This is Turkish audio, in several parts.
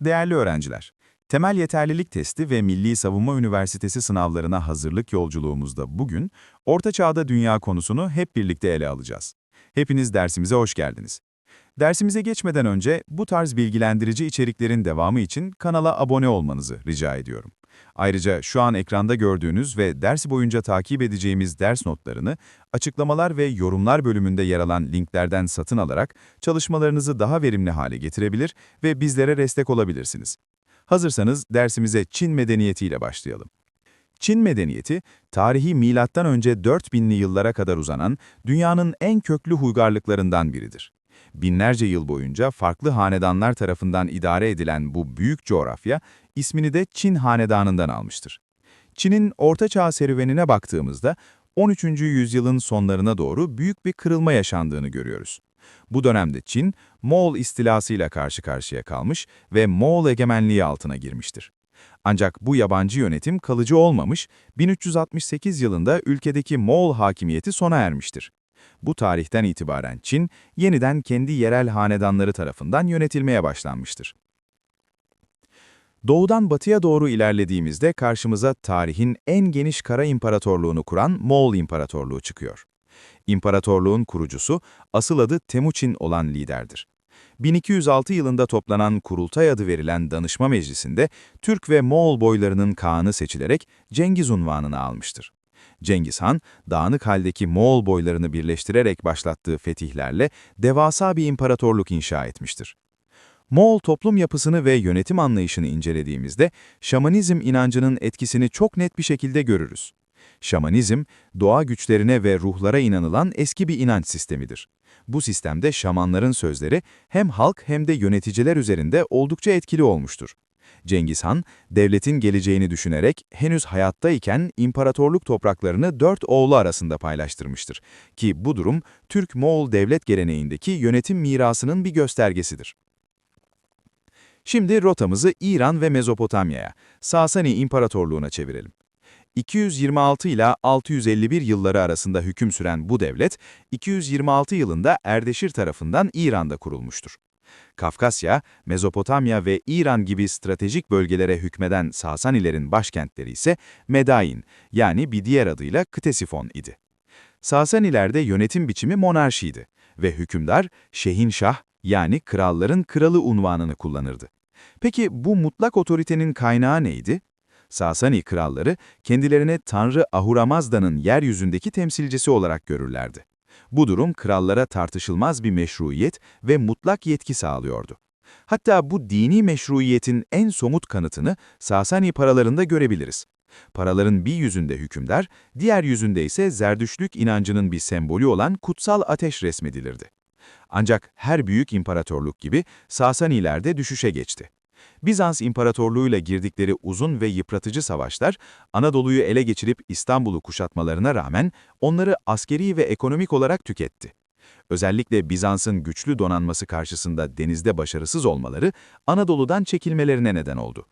Değerli öğrenciler, temel yeterlilik testi ve Milli Savunma Üniversitesi sınavlarına hazırlık yolculuğumuzda bugün Orta Çağda Dünya konusunu hep birlikte ele alacağız. Hepiniz dersimize hoş geldiniz. Dersimize geçmeden önce bu tarz bilgilendirici içeriklerin devamı için kanala abone olmanızı rica ediyorum. Ayrıca şu an ekranda gördüğünüz ve ders boyunca takip edeceğimiz ders notlarını açıklamalar ve yorumlar bölümünde yer alan linklerden satın alarak çalışmalarınızı daha verimli hale getirebilir ve bizlere destek olabilirsiniz. Hazırsanız dersimize Çin medeniyetiyle başlayalım. Çin medeniyeti, tarihi önce 4000'li yıllara kadar uzanan dünyanın en köklü uygarlıklarından biridir. Binlerce yıl boyunca farklı hanedanlar tarafından idare edilen bu büyük coğrafya, ismini de Çin hanedanından almıştır. Çin'in Orta Çağ serüvenine baktığımızda, 13. yüzyılın sonlarına doğru büyük bir kırılma yaşandığını görüyoruz. Bu dönemde Çin, Moğol istilasıyla karşı karşıya kalmış ve Moğol egemenliği altına girmiştir. Ancak bu yabancı yönetim kalıcı olmamış, 1368 yılında ülkedeki Moğol hakimiyeti sona ermiştir. Bu tarihten itibaren Çin, yeniden kendi yerel hanedanları tarafından yönetilmeye başlanmıştır. Doğudan batıya doğru ilerlediğimizde karşımıza tarihin en geniş kara imparatorluğunu kuran Moğol İmparatorluğu çıkıyor. İmparatorluğun kurucusu, asıl adı Temuçin olan liderdir. 1206 yılında toplanan Kurultay adı verilen danışma meclisinde Türk ve Moğol boylarının Kağan'ı seçilerek Cengiz unvanını almıştır. Cengiz Han, dağınık haldeki Moğol boylarını birleştirerek başlattığı fetihlerle devasa bir imparatorluk inşa etmiştir. Moğol toplum yapısını ve yönetim anlayışını incelediğimizde şamanizm inancının etkisini çok net bir şekilde görürüz. Şamanizm, doğa güçlerine ve ruhlara inanılan eski bir inanç sistemidir. Bu sistemde şamanların sözleri hem halk hem de yöneticiler üzerinde oldukça etkili olmuştur. Cengiz Han, devletin geleceğini düşünerek henüz hayattayken imparatorluk topraklarını dört oğlu arasında paylaştırmıştır. Ki bu durum Türk-Moğol devlet geleneğindeki yönetim mirasının bir göstergesidir. Şimdi rotamızı İran ve Mezopotamya'ya, Sasani İmparatorluğu'na çevirelim. 226 ila 651 yılları arasında hüküm süren bu devlet, 226 yılında Erdeşir tarafından İran'da kurulmuştur. Kafkasya, Mezopotamya ve İran gibi stratejik bölgelere hükmeden Sasanilerin başkentleri ise Medain, yani bir diğer adıyla Ktesifon idi. Sasanilerde yönetim biçimi monarşiydi ve hükümdar Şehinşah yani kralların kralı unvanını kullanırdı. Peki bu mutlak otoritenin kaynağı neydi? Sasani kralları kendilerine Tanrı Ahuramazda'nın yeryüzündeki temsilcisi olarak görürlerdi. Bu durum krallara tartışılmaz bir meşruiyet ve mutlak yetki sağlıyordu. Hatta bu dini meşruiyetin en somut kanıtını Sasani paralarında görebiliriz. Paraların bir yüzünde hükümdar, diğer yüzünde ise zerdüşlük inancının bir sembolü olan kutsal ateş resmedilirdi. Ancak her büyük imparatorluk gibi Sasaniler de düşüşe geçti. Bizans İmparatorluğu'yla girdikleri uzun ve yıpratıcı savaşlar, Anadolu'yu ele geçirip İstanbul'u kuşatmalarına rağmen onları askeri ve ekonomik olarak tüketti. Özellikle Bizans'ın güçlü donanması karşısında denizde başarısız olmaları Anadolu'dan çekilmelerine neden oldu.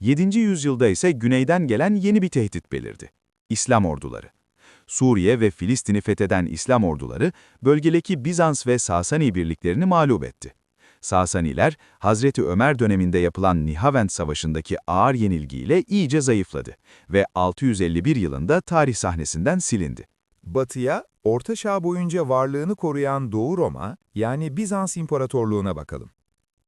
7. yüzyılda ise güneyden gelen yeni bir tehdit belirdi. İslam orduları. Suriye ve Filistin'i fetheden İslam orduları, bölgedeki Bizans ve Sasani birliklerini mağlup etti. Sasaniler, Hazreti Ömer döneminde yapılan Nihavend Savaşı'ndaki ağır yenilgiyle iyice zayıfladı ve 651 yılında tarih sahnesinden silindi. Batıya, Orta Çağ boyunca varlığını koruyan Doğu Roma, yani Bizans İmparatorluğu'na bakalım.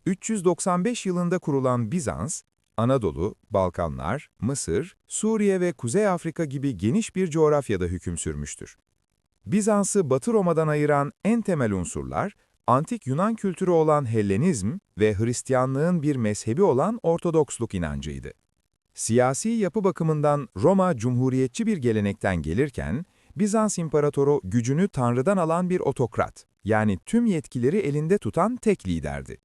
395 yılında kurulan Bizans, Anadolu, Balkanlar, Mısır, Suriye ve Kuzey Afrika gibi geniş bir coğrafyada hüküm sürmüştür. Bizans'ı Batı Roma'dan ayıran en temel unsurlar, antik Yunan kültürü olan Hellenizm ve Hristiyanlığın bir mezhebi olan Ortodoksluk inancıydı. Siyasi yapı bakımından Roma cumhuriyetçi bir gelenekten gelirken, Bizans imparatoru gücünü Tanrı'dan alan bir otokrat, yani tüm yetkileri elinde tutan tek liderdi.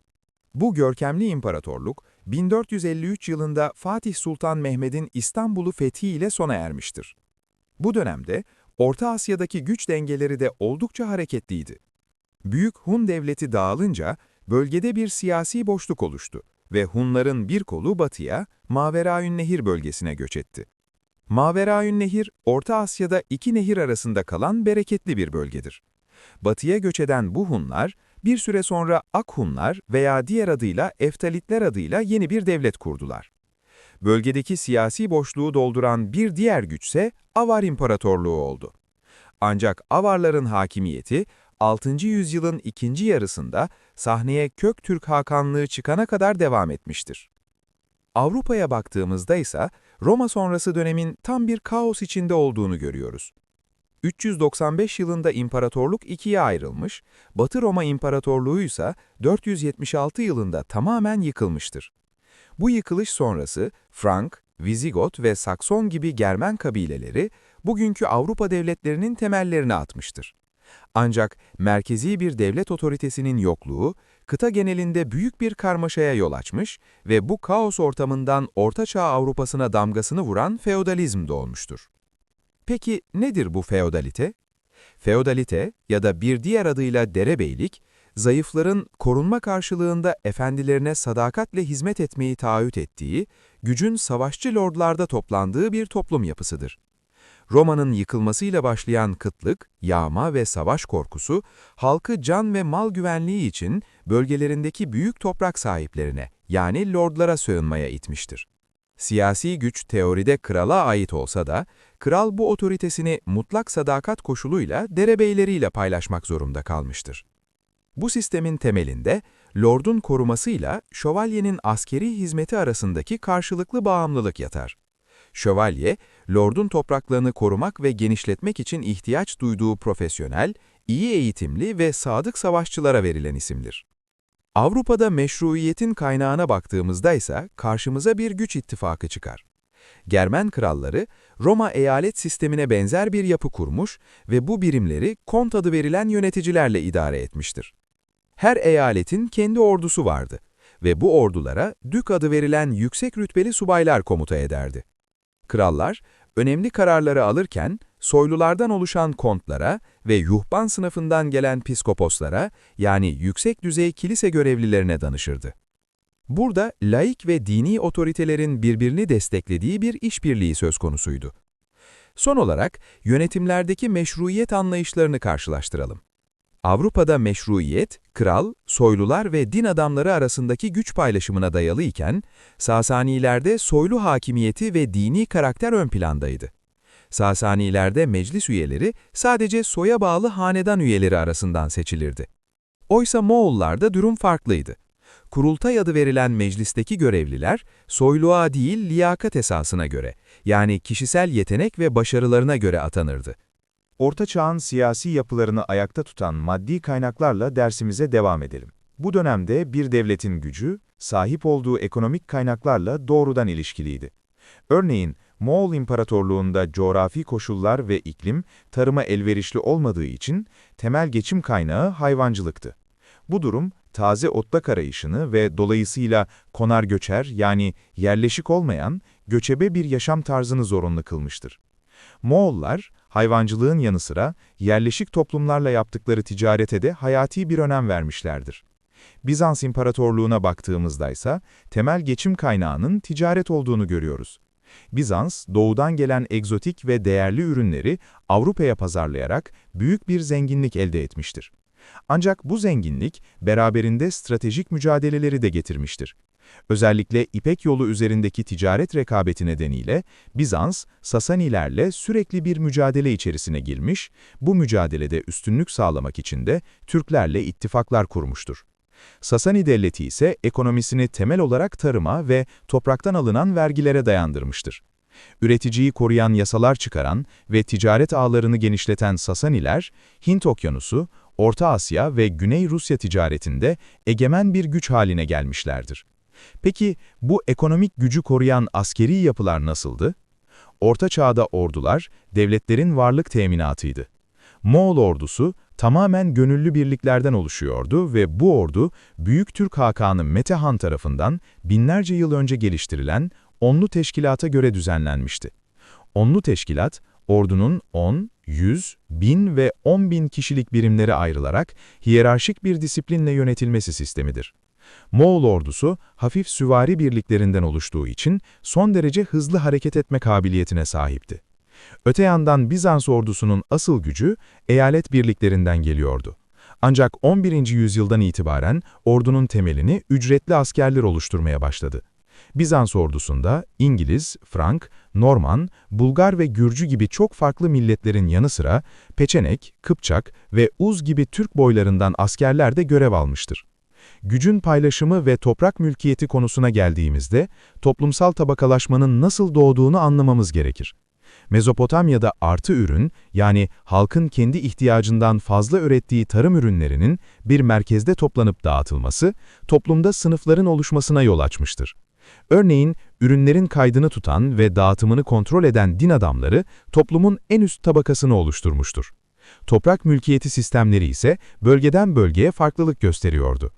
Bu görkemli imparatorluk, 1453 yılında Fatih Sultan Mehmet'in İstanbul'u fethiyle sona ermiştir. Bu dönemde Orta Asya'daki güç dengeleri de oldukça hareketliydi. Büyük Hun devleti dağılınca bölgede bir siyasi boşluk oluştu ve Hunların bir kolu batıya, Maveraün bölgesine göç etti. Maveraün Orta Asya'da iki nehir arasında kalan bereketli bir bölgedir. Batıya göç eden bu Hunlar, Bir süre sonra Akhunlar veya diğer adıyla Eftalitler adıyla yeni bir devlet kurdular. Bölgedeki siyasi boşluğu dolduran bir diğer güçse Avar İmparatorluğu oldu. Ancak Avarların hakimiyeti 6. yüzyılın ikinci yarısında sahneye Köktürk Hakanlığı çıkana kadar devam etmiştir. Avrupa'ya baktığımızda ise Roma sonrası dönemin tam bir kaos içinde olduğunu görüyoruz. 395 yılında imparatorluk ikiye ayrılmış, Batı Roma İmparatorluğu ise 476 yılında tamamen yıkılmıştır. Bu yıkılış sonrası Frank, Vizigot ve Sakson gibi Germen kabileleri bugünkü Avrupa devletlerinin temellerini atmıştır. Ancak merkezi bir devlet otoritesinin yokluğu, kıta genelinde büyük bir karmaşaya yol açmış ve bu kaos ortamından Orta Çağ Avrupa'sına damgasını vuran feodalizm doğmuştur. Peki nedir bu feodalite? Feodalite ya da bir diğer adıyla derebeylik, zayıfların korunma karşılığında efendilerine sadakatle hizmet etmeyi taahhüt ettiği, gücün savaşçı lordlarda toplandığı bir toplum yapısıdır. Roma'nın yıkılmasıyla başlayan kıtlık, yağma ve savaş korkusu, halkı can ve mal güvenliği için bölgelerindeki büyük toprak sahiplerine, yani lordlara sığınmaya itmiştir. Siyasi güç teoride krala ait olsa da, kral bu otoritesini mutlak sadakat koşuluyla derebeyleriyle paylaşmak zorunda kalmıştır. Bu sistemin temelinde, lordun korumasıyla şövalyenin askeri hizmeti arasındaki karşılıklı bağımlılık yatar. Şövalye, lordun topraklarını korumak ve genişletmek için ihtiyaç duyduğu profesyonel, iyi eğitimli ve sadık savaşçılara verilen isimdir. Avrupa'da meşruiyetin kaynağına baktığımızda ise karşımıza bir güç ittifakı çıkar. Germen kralları, Roma eyalet sistemine benzer bir yapı kurmuş ve bu birimleri kont adı verilen yöneticilerle idare etmiştir. Her eyaletin kendi ordusu vardı ve bu ordulara dük adı verilen yüksek rütbeli subaylar komuta ederdi. Krallar, önemli kararları alırken soylulardan oluşan kontlara ve yuhban sınıfından gelen piskoposlara yani yüksek düzey kilise görevlilerine danışırdı. Burada laik ve dini otoritelerin birbirini desteklediği bir işbirliği söz konusuydu. Son olarak yönetimlerdeki meşruiyet anlayışlarını karşılaştıralım. Avrupa'da meşruiyet, kral, soylular ve din adamları arasındaki güç paylaşımına dayalı iken, Sasanilerde soylu hakimiyeti ve dini karakter ön plandaydı. Sasanilerde meclis üyeleri sadece soya bağlı hanedan üyeleri arasından seçilirdi. Oysa Moğollarda durum farklıydı. Kurultay adı verilen meclisteki görevliler, soyluğa değil liyakat esasına göre, yani kişisel yetenek ve başarılarına göre atanırdı. Orta Çağ'ın siyasi yapılarını ayakta tutan maddi kaynaklarla dersimize devam edelim. Bu dönemde bir devletin gücü, sahip olduğu ekonomik kaynaklarla doğrudan ilişkiliydi. Örneğin, Moğol İmparatorluğu'nda coğrafi koşullar ve iklim, tarıma elverişli olmadığı için temel geçim kaynağı hayvancılıktı. Bu durum, taze otlak arayışını ve dolayısıyla konar göçer yani yerleşik olmayan, göçebe bir yaşam tarzını zorunlu kılmıştır. Moğollar, hayvancılığın yanı sıra yerleşik toplumlarla yaptıkları ticarete de hayati bir önem vermişlerdir. Bizans İmparatorluğu'na baktığımızda ise temel geçim kaynağının ticaret olduğunu görüyoruz. Bizans, doğudan gelen egzotik ve değerli ürünleri Avrupa'ya pazarlayarak büyük bir zenginlik elde etmiştir. Ancak bu zenginlik beraberinde stratejik mücadeleleri de getirmiştir. Özellikle İpek yolu üzerindeki ticaret rekabeti nedeniyle Bizans, Sasanilerle sürekli bir mücadele içerisine girmiş, bu mücadelede üstünlük sağlamak için de Türklerle ittifaklar kurmuştur. Sasani devleti ise ekonomisini temel olarak tarıma ve topraktan alınan vergilere dayandırmıştır. Üreticiyi koruyan yasalar çıkaran ve ticaret ağlarını genişleten Sasaniler, Hint Okyanusu, Orta Asya ve Güney Rusya ticaretinde egemen bir güç haline gelmişlerdir. Peki bu ekonomik gücü koruyan askeri yapılar nasıldı? Orta Çağ'da ordular, devletlerin varlık teminatıydı. Moğol ordusu tamamen gönüllü birliklerden oluşuyordu ve bu ordu, Büyük Türk Hakanı Mete Han tarafından binlerce yıl önce geliştirilen Onlu Teşkilat'a göre düzenlenmişti. Onlu Teşkilat, ordunun 10, 100, 1000 ve 10 bin kişilik birimlere ayrılarak hiyerarşik bir disiplinle yönetilmesi sistemidir. Moğol ordusu hafif süvari birliklerinden oluştuğu için son derece hızlı hareket etme kabiliyetine sahipti. Öte yandan Bizans ordusunun asıl gücü eyalet birliklerinden geliyordu. Ancak 11. yüzyıldan itibaren ordunun temelini ücretli askerler oluşturmaya başladı. Bizans ordusunda İngiliz, Frank, Norman, Bulgar ve Gürcü gibi çok farklı milletlerin yanı sıra Peçenek, Kıpçak ve Uz gibi Türk boylarından askerler de görev almıştır. Gücün paylaşımı ve toprak mülkiyeti konusuna geldiğimizde, toplumsal tabakalaşmanın nasıl doğduğunu anlamamız gerekir. Mezopotamya'da artı ürün, yani halkın kendi ihtiyacından fazla ürettiği tarım ürünlerinin bir merkezde toplanıp dağıtılması, toplumda sınıfların oluşmasına yol açmıştır. Örneğin, ürünlerin kaydını tutan ve dağıtımını kontrol eden din adamları toplumun en üst tabakasını oluşturmuştur. Toprak mülkiyeti sistemleri ise bölgeden bölgeye farklılık gösteriyordu.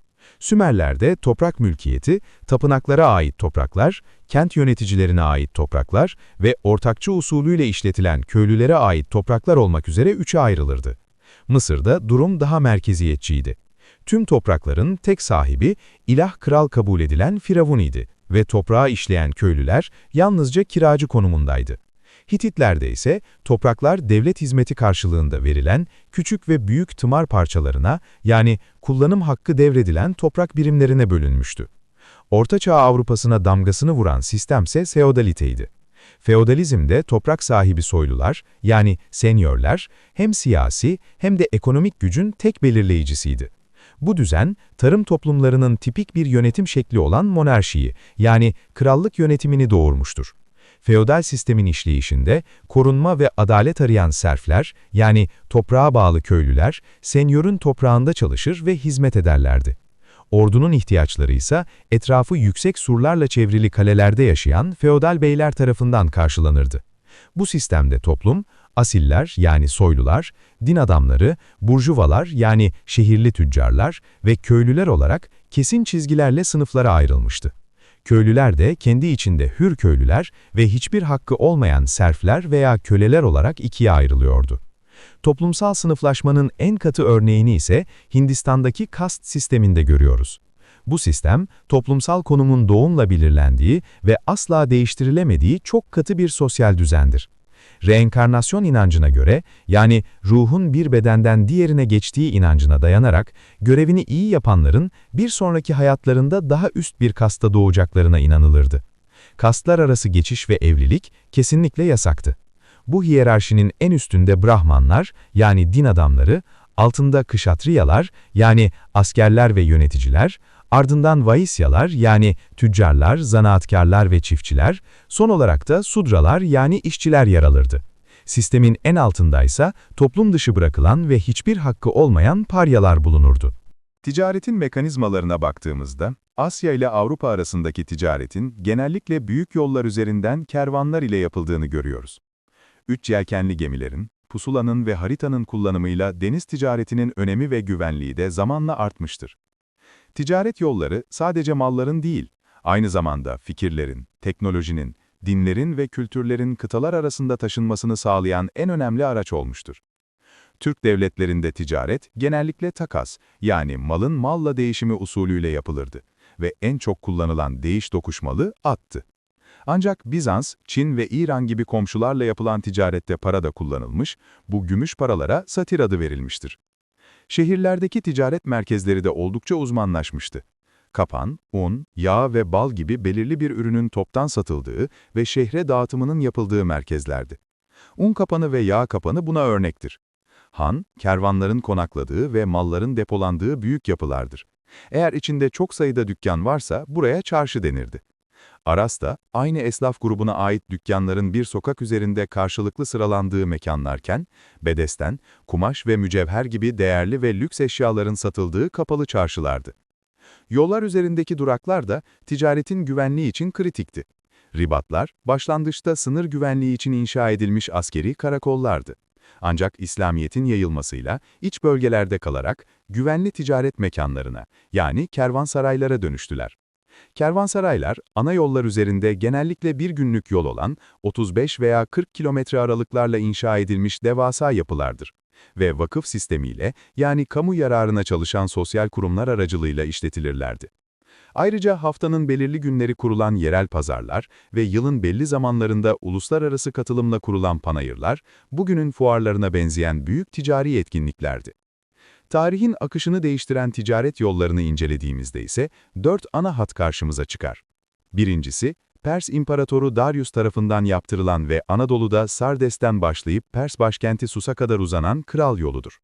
Sümerler'de toprak mülkiyeti, tapınaklara ait topraklar, kent yöneticilerine ait topraklar ve ortakçı usulüyle işletilen köylülere ait topraklar olmak üzere üçe ayrılırdı. Mısır'da durum daha merkeziyetçiydi. Tüm toprakların tek sahibi, ilah kral kabul edilen Firavun idi ve toprağı işleyen köylüler yalnızca kiracı konumundaydı. Hititlerde ise topraklar devlet hizmeti karşılığında verilen küçük ve büyük tımar parçalarına yani kullanım hakkı devredilen toprak birimlerine bölünmüştü. Ortaçağ Avrupa'sına damgasını vuran sistemse feodaliteydi. Feodalizmde toprak sahibi soylular yani senyörler hem siyasi hem de ekonomik gücün tek belirleyicisiydi. Bu düzen, tarım toplumlarının tipik bir yönetim şekli olan monarşiyi, yani krallık yönetimini doğurmuştur. Feodal sistemin işleyişinde, korunma ve adalet arayan serfler, yani toprağa bağlı köylüler, senyörün toprağında çalışır ve hizmet ederlerdi. Ordunun ihtiyaçları ise etrafı yüksek surlarla çevrili kalelerde yaşayan feodal beyler tarafından karşılanırdı. Bu sistemde toplum, asiller yani soylular, din adamları, burjuvalar yani şehirli tüccarlar ve köylüler olarak kesin çizgilerle sınıflara ayrılmıştı. Köylüler de kendi içinde hür köylüler ve hiçbir hakkı olmayan serfler veya köleler olarak ikiye ayrılıyordu. Toplumsal sınıflaşmanın en katı örneğini ise Hindistan'daki kast sisteminde görüyoruz. Bu sistem, toplumsal konumun doğumla belirlendiği ve asla değiştirilemediği çok katı bir sosyal düzendir. Reenkarnasyon inancına göre, yani ruhun bir bedenden diğerine geçtiği inancına dayanarak, görevini iyi yapanların bir sonraki hayatlarında daha üst bir kasta doğacaklarına inanılırdı. Kastlar arası geçiş ve evlilik kesinlikle yasaktı. Bu hiyerarşinin en üstünde Brahmanlar, yani din adamları, altında Kışatriyalar, yani askerler ve yöneticiler, ardından Vaisyalar yani tüccarlar, zanaatkarlar ve çiftçiler, son olarak da Sudralar yani işçiler yer alırdı. Sistemin en altındaysa toplum dışı bırakılan ve hiçbir hakkı olmayan paryalar bulunurdu. Ticaretin mekanizmalarına baktığımızda, Asya ile Avrupa arasındaki ticaretin genellikle büyük yollar üzerinden kervanlar ile yapıldığını görüyoruz. Üç yelkenli gemilerin, pusulanın ve haritanın kullanımıyla deniz ticaretinin önemi ve güvenliği de zamanla artmıştır. Ticaret yolları sadece malların değil, aynı zamanda fikirlerin, teknolojinin, dinlerin ve kültürlerin kıtalar arasında taşınmasını sağlayan en önemli araç olmuştur. Türk devletlerinde ticaret genellikle takas, yani malın malla değişimi usulüyle yapılırdı ve en çok kullanılan değiş dokuşmalı attı. Ancak Bizans, Çin ve İran gibi komşularla yapılan ticarette para da kullanılmış, bu gümüş paralara satir adı verilmiştir. Şehirlerdeki ticaret merkezleri de oldukça uzmanlaşmıştı. Kapan, un, yağ ve bal gibi belirli bir ürünün toptan satıldığı ve şehre dağıtımının yapıldığı merkezlerdi. Un kapanı ve yağ kapanı buna örnektir. Han, kervanların konakladığı ve malların depolandığı büyük yapılardır. Eğer içinde çok sayıda dükkan varsa buraya çarşı denirdi. Aras da aynı esnaf grubuna ait dükkanların bir sokak üzerinde karşılıklı sıralandığı mekanlarken, bedesten, kumaş ve mücevher gibi değerli ve lüks eşyaların satıldığı kapalı çarşılardı. Yollar üzerindeki duraklar da ticaretin güvenliği için kritikti. Ribatlar, başlangıçta sınır güvenliği için inşa edilmiş askeri karakollardı. Ancak İslamiyet'in yayılmasıyla iç bölgelerde kalarak güvenli ticaret mekanlarına yani kervansaraylara dönüştüler. Kervansaraylar, ana yollar üzerinde genellikle bir günlük yol olan 35 veya 40 kilometre aralıklarla inşa edilmiş devasa yapılardır ve vakıf sistemiyle yani kamu yararına çalışan sosyal kurumlar aracılığıyla işletilirlerdi. Ayrıca haftanın belirli günleri kurulan yerel pazarlar ve yılın belli zamanlarında uluslararası katılımla kurulan panayırlar, bugünün fuarlarına benzeyen büyük ticari etkinliklerdi. Tarihin akışını değiştiren ticaret yollarını incelediğimizde ise dört ana hat karşımıza çıkar. Birincisi, Pers İmparatoru Darius tarafından yaptırılan ve Anadolu'da Sardes'ten başlayıp Pers başkenti Sus'a kadar uzanan kral yoludur.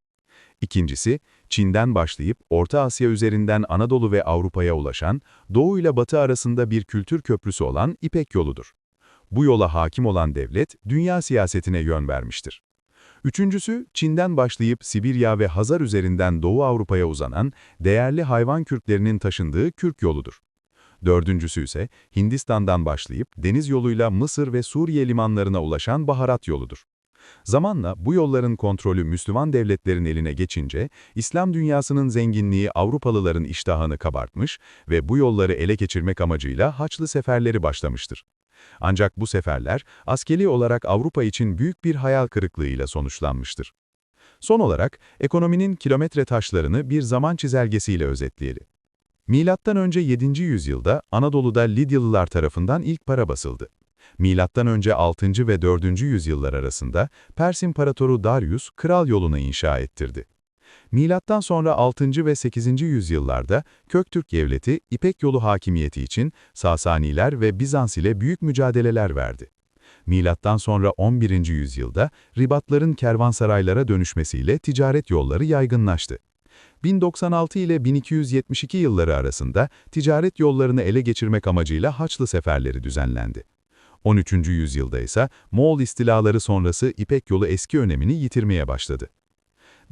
İkincisi, Çin'den başlayıp Orta Asya üzerinden Anadolu ve Avrupa'ya ulaşan, Doğu ile Batı arasında bir kültür köprüsü olan İpek yoludur. Bu yola hakim olan devlet, dünya siyasetine yön vermiştir. Üçüncüsü, Çin'den başlayıp Sibirya ve Hazar üzerinden Doğu Avrupa'ya uzanan, değerli hayvan kürklerinin taşındığı Kürk yoludur. Dördüncüsü ise Hindistan'dan başlayıp deniz yoluyla Mısır ve Suriye limanlarına ulaşan baharat yoludur. Zamanla bu yolların kontrolü Müslüman devletlerin eline geçince, İslam dünyasının zenginliği Avrupalıların iştahını kabartmış ve bu yolları ele geçirmek amacıyla Haçlı seferleri başlamıştır. Ancak bu seferler askeri olarak Avrupa için büyük bir hayal kırıklığıyla sonuçlanmıştır. Son olarak ekonominin kilometre taşlarını bir zaman çizelgesiyle özetleyelim. Milattan önce 7. yüzyılda Anadolu'da Lidyalılar tarafından ilk para basıldı. Milattan önce 6. ve 4. yüzyıllar arasında Pers İmparatoru Darius kral yolunu inşa ettirdi. Milattan sonra 6. ve 8. yüzyıllarda Köktürk devleti İpek yolu hakimiyeti için Sasaniler ve Bizans ile büyük mücadeleler verdi. Milattan sonra 11. yüzyılda ribatların kervansaraylara dönüşmesiyle ticaret yolları yaygınlaştı. 1096 ile 1272 yılları arasında ticaret yollarını ele geçirmek amacıyla Haçlı seferleri düzenlendi. 13. yüzyılda ise Moğol istilaları sonrası İpek yolu eski önemini yitirmeye başladı.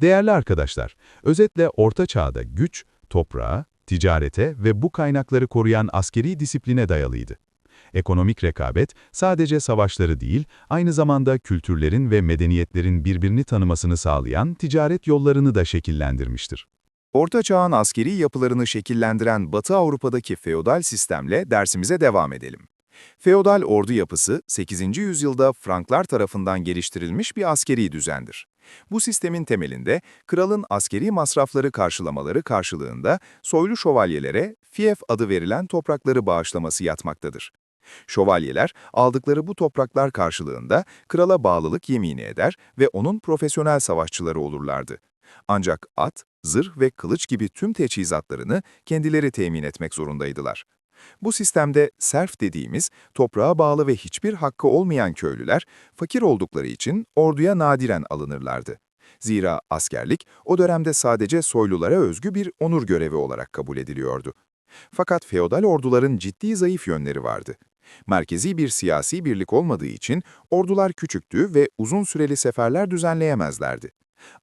Değerli arkadaşlar, özetle Orta Çağ'da güç, toprağa, ticarete ve bu kaynakları koruyan askeri disipline dayalıydı. Ekonomik rekabet sadece savaşları değil, aynı zamanda kültürlerin ve medeniyetlerin birbirini tanımasını sağlayan ticaret yollarını da şekillendirmiştir. Orta Çağ'ın askeri yapılarını şekillendiren Batı Avrupa'daki feodal sistemle dersimize devam edelim. Feodal ordu yapısı 8. yüzyılda Franklar tarafından geliştirilmiş bir askeri düzendir. Bu sistemin temelinde kralın askeri masrafları karşılamaları karşılığında soylu şövalyelere fief adı verilen toprakları bağışlaması yatmaktadır. Şövalyeler aldıkları bu topraklar karşılığında krala bağlılık yemini eder ve onun profesyonel savaşçıları olurlardı. Ancak at, zırh ve kılıç gibi tüm teçhizatlarını kendileri temin etmek zorundaydılar. Bu sistemde serf dediğimiz toprağa bağlı ve hiçbir hakkı olmayan köylüler fakir oldukları için orduya nadiren alınırlardı. Zira askerlik o dönemde sadece soylulara özgü bir onur görevi olarak kabul ediliyordu. Fakat feodal orduların ciddi zayıf yönleri vardı. Merkezi bir siyasi birlik olmadığı için ordular küçüktü ve uzun süreli seferler düzenleyemezlerdi.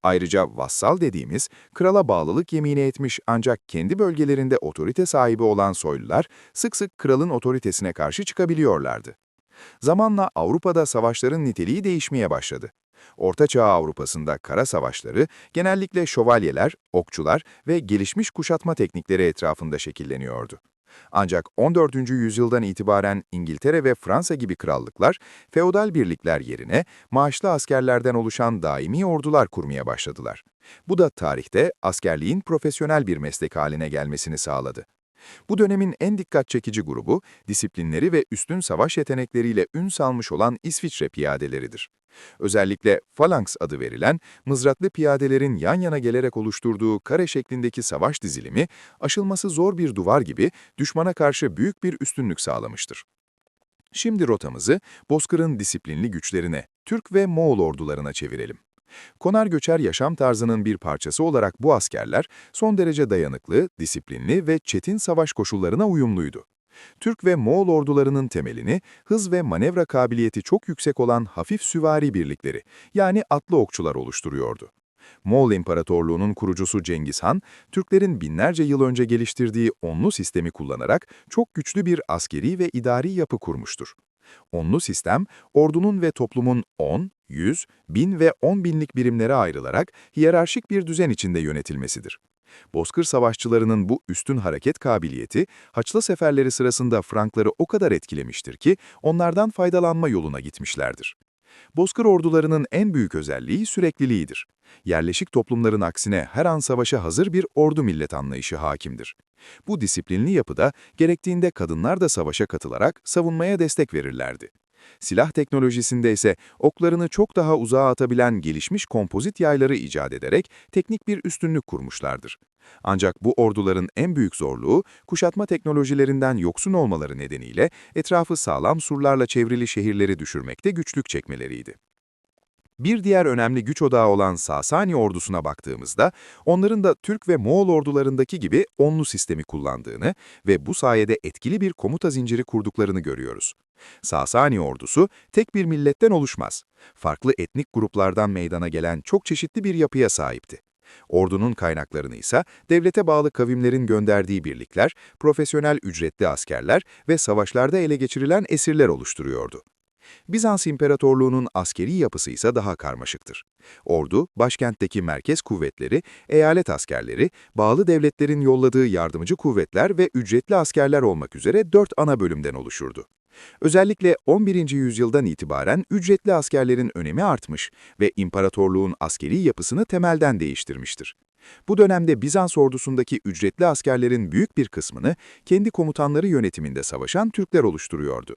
Ayrıca vassal dediğimiz, krala bağlılık yemini etmiş ancak kendi bölgelerinde otorite sahibi olan soylular sık sık kralın otoritesine karşı çıkabiliyorlardı. Zamanla Avrupa'da savaşların niteliği değişmeye başladı. Orta Çağ Avrupa'sında kara savaşları genellikle şövalyeler, okçular ve gelişmiş kuşatma teknikleri etrafında şekilleniyordu. Ancak 14. yüzyıldan itibaren İngiltere ve Fransa gibi krallıklar, feodal birlikler yerine maaşlı askerlerden oluşan daimi ordular kurmaya başladılar. Bu da tarihte askerliğin profesyonel bir meslek haline gelmesini sağladı. Bu dönemin en dikkat çekici grubu, disiplinleri ve üstün savaş yetenekleriyle ün salmış olan İsviçre piyadeleridir. Özellikle falanks adı verilen, mızraklı piyadelerin yan yana gelerek oluşturduğu kare şeklindeki savaş dizilimi, aşılması zor bir duvar gibi düşmana karşı büyük bir üstünlük sağlamıştır. Şimdi rotamızı Bozkır'ın disiplinli güçlerine, Türk ve Moğol ordularına çevirelim. Konar göçer yaşam tarzının bir parçası olarak bu askerler son derece dayanıklı, disiplinli ve çetin savaş koşullarına uyumluydu. Türk ve Moğol ordularının temelini hız ve manevra kabiliyeti çok yüksek olan hafif süvari birlikleri yani atlı okçular oluşturuyordu. Moğol İmparatorluğu'nun kurucusu Cengiz Han, Türklerin binlerce yıl önce geliştirdiği onlu sistemi kullanarak çok güçlü bir askeri ve idari yapı kurmuştur. Onlu sistem, ordunun ve toplumun 10, 100, 1000 ve 10 binlik birimlere ayrılarak hiyerarşik bir düzen içinde yönetilmesidir. Bozkır savaşçılarının bu üstün hareket kabiliyeti, Haçlı seferleri sırasında Frankları o kadar etkilemiştir ki onlardan faydalanma yoluna gitmişlerdir. Bozkır ordularının en büyük özelliği sürekliliğidir. Yerleşik toplumların aksine her an savaşa hazır bir ordu millet anlayışı hakimdir. Bu disiplinli yapıda gerektiğinde kadınlar da savaşa katılarak savunmaya destek verirlerdi. Silah teknolojisinde ise oklarını çok daha uzağa atabilen gelişmiş kompozit yayları icat ederek teknik bir üstünlük kurmuşlardır. Ancak bu orduların en büyük zorluğu, kuşatma teknolojilerinden yoksun olmaları nedeniyle etrafı sağlam surlarla çevrili şehirleri düşürmekte güçlük çekmeleriydi. Bir diğer önemli güç odağı olan Sasani ordusuna baktığımızda, onların da Türk ve Moğol ordularındaki gibi onlu sistemi kullandığını ve bu sayede etkili bir komuta zinciri kurduklarını görüyoruz. Sasani ordusu tek bir milletten oluşmaz. Farklı etnik gruplardan meydana gelen çok çeşitli bir yapıya sahipti. Ordunun kaynaklarını ise devlete bağlı kavimlerin gönderdiği birlikler, profesyonel ücretli askerler ve savaşlarda ele geçirilen esirler oluşturuyordu. Bizans İmparatorluğu'nun askeri yapısı ise daha karmaşıktır. Ordu, başkentteki merkez kuvvetleri, eyalet askerleri, bağlı devletlerin yolladığı yardımcı kuvvetler ve ücretli askerler olmak üzere dört ana bölümden oluşurdu. Özellikle 11. yüzyıldan itibaren ücretli askerlerin önemi artmış ve imparatorluğun askeri yapısını temelden değiştirmiştir. Bu dönemde Bizans ordusundaki ücretli askerlerin büyük bir kısmını kendi komutanları yönetiminde savaşan Türkler oluşturuyordu.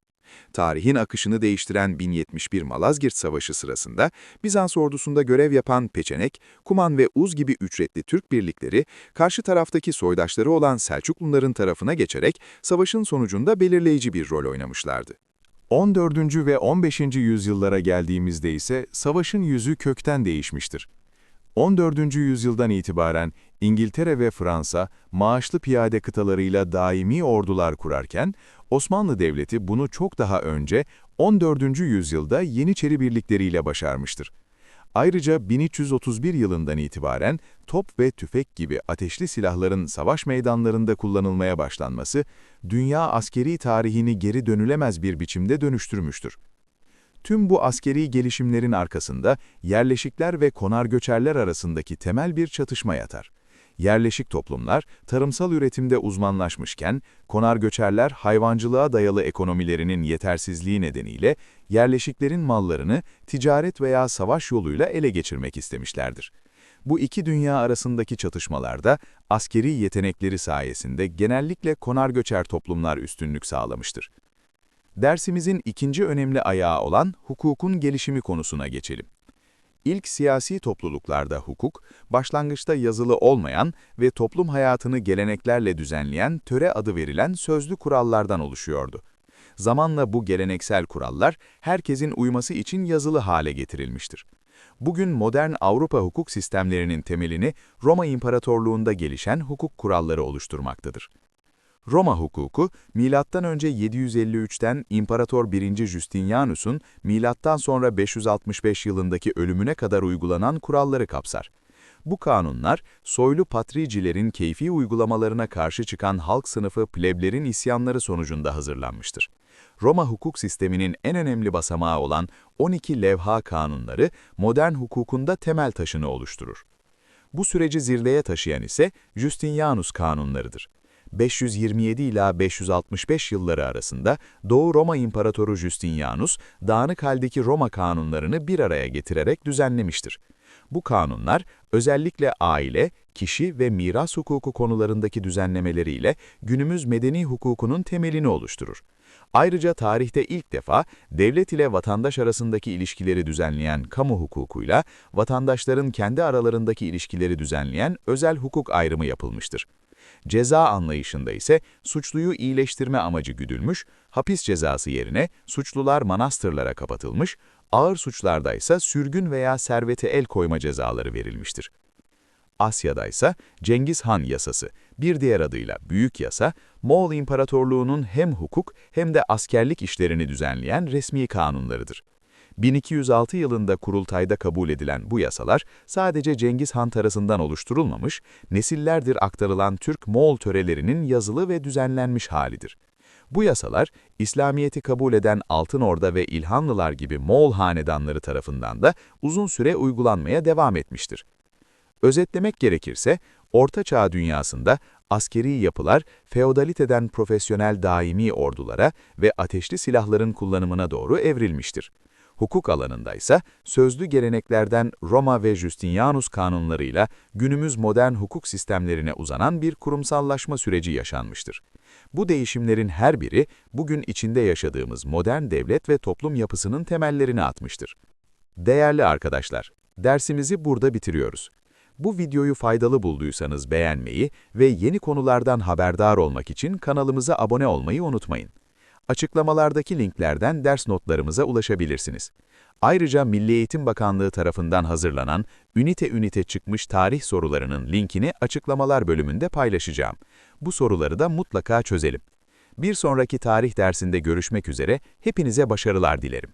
Tarihin akışını değiştiren 1071 Malazgirt Savaşı sırasında Bizans ordusunda görev yapan Peçenek, Kuman ve Uz gibi ücretli Türk birlikleri karşı taraftaki soydaşları olan Selçukluların tarafına geçerek savaşın sonucunda belirleyici bir rol oynamışlardı. 14. ve 15. yüzyıllara geldiğimizde ise savaşın yüzü kökten değişmiştir. 14. yüzyıldan itibaren İngiltere ve Fransa maaşlı piyade kıtalarıyla daimi ordular kurarken, Osmanlı Devleti bunu çok daha önce 14. yüzyılda Yeniçeri birlikleriyle başarmıştır. Ayrıca 1331 yılından itibaren top ve tüfek gibi ateşli silahların savaş meydanlarında kullanılmaya başlanması, dünya askeri tarihini geri dönülemez bir biçimde dönüştürmüştür. Tüm bu askeri gelişimlerin arkasında yerleşikler ve konar göçerler arasındaki temel bir çatışma yatar. Yerleşik toplumlar tarımsal üretimde uzmanlaşmışken, konar göçerler hayvancılığa dayalı ekonomilerinin yetersizliği nedeniyle yerleşiklerin mallarını ticaret veya savaş yoluyla ele geçirmek istemişlerdir. Bu iki dünya arasındaki çatışmalarda askeri yetenekleri sayesinde genellikle konar göçer toplumlar üstünlük sağlamıştır. Dersimizin ikinci önemli ayağı olan hukukun gelişimi konusuna geçelim. İlk siyasi topluluklarda hukuk, başlangıçta yazılı olmayan ve toplum hayatını geleneklerle düzenleyen töre adı verilen sözlü kurallardan oluşuyordu. Zamanla bu geleneksel kurallar herkesin uyması için yazılı hale getirilmiştir. Bugün modern Avrupa hukuk sistemlerinin temelini Roma İmparatorluğu'nda gelişen hukuk kuralları oluşturmaktadır. Roma hukuku, önce 753'ten İmparator 1. Justinianus'un milattan sonra 565 yılındaki ölümüne kadar uygulanan kuralları kapsar. Bu kanunlar, soylu patricilerin keyfi uygulamalarına karşı çıkan halk sınıfı pleblerin isyanları sonucunda hazırlanmıştır. Roma hukuk sisteminin en önemli basamağı olan 12 levha kanunları, modern hukukunda temel taşını oluşturur. Bu süreci zirveye taşıyan ise Justinianus kanunlarıdır. 527 ila 565 yılları arasında Doğu Roma İmparatoru Justinianus, dağınık haldeki Roma kanunlarını bir araya getirerek düzenlemiştir. Bu kanunlar, özellikle aile, kişi ve miras hukuku konularındaki düzenlemeleriyle günümüz medeni hukukunun temelini oluşturur. Ayrıca tarihte ilk defa devlet ile vatandaş arasındaki ilişkileri düzenleyen kamu hukukuyla vatandaşların kendi aralarındaki ilişkileri düzenleyen özel hukuk ayrımı yapılmıştır. Ceza anlayışında ise suçluyu iyileştirme amacı güdülmüş, hapis cezası yerine suçlular manastırlara kapatılmış, ağır suçlarda ise sürgün veya servete el koyma cezaları verilmiştir. Asya'da ise Cengiz Han yasası, bir diğer adıyla Büyük Yasa, Moğol İmparatorluğu'nun hem hukuk hem de askerlik işlerini düzenleyen resmi kanunlarıdır. 1206 yılında kurultayda kabul edilen bu yasalar sadece Cengiz Han tarafından oluşturulmamış, nesillerdir aktarılan Türk-Moğol törelerinin yazılı ve düzenlenmiş halidir. Bu yasalar, İslamiyet'i kabul eden Altın Orda ve İlhanlılar gibi Moğol hanedanları tarafından da uzun süre uygulanmaya devam etmiştir. Özetlemek gerekirse, Orta Çağ dünyasında askeri yapılar feodaliteden profesyonel daimi ordulara ve ateşli silahların kullanımına doğru evrilmiştir. Hukuk alanında ise sözlü geleneklerden Roma ve Justinianus kanunlarıyla günümüz modern hukuk sistemlerine uzanan bir kurumsallaşma süreci yaşanmıştır. Bu değişimlerin her biri bugün içinde yaşadığımız modern devlet ve toplum yapısının temellerini atmıştır. Değerli arkadaşlar, dersimizi burada bitiriyoruz. Bu videoyu faydalı bulduysanız beğenmeyi ve yeni konulardan haberdar olmak için kanalımıza abone olmayı unutmayın. Açıklamalardaki linklerden ders notlarımıza ulaşabilirsiniz. Ayrıca Milli Eğitim Bakanlığı tarafından hazırlanan ünite ünite çıkmış tarih sorularının linkini açıklamalar bölümünde paylaşacağım. Bu soruları da mutlaka çözelim. Bir sonraki tarih dersinde görüşmek üzere, hepinize başarılar dilerim.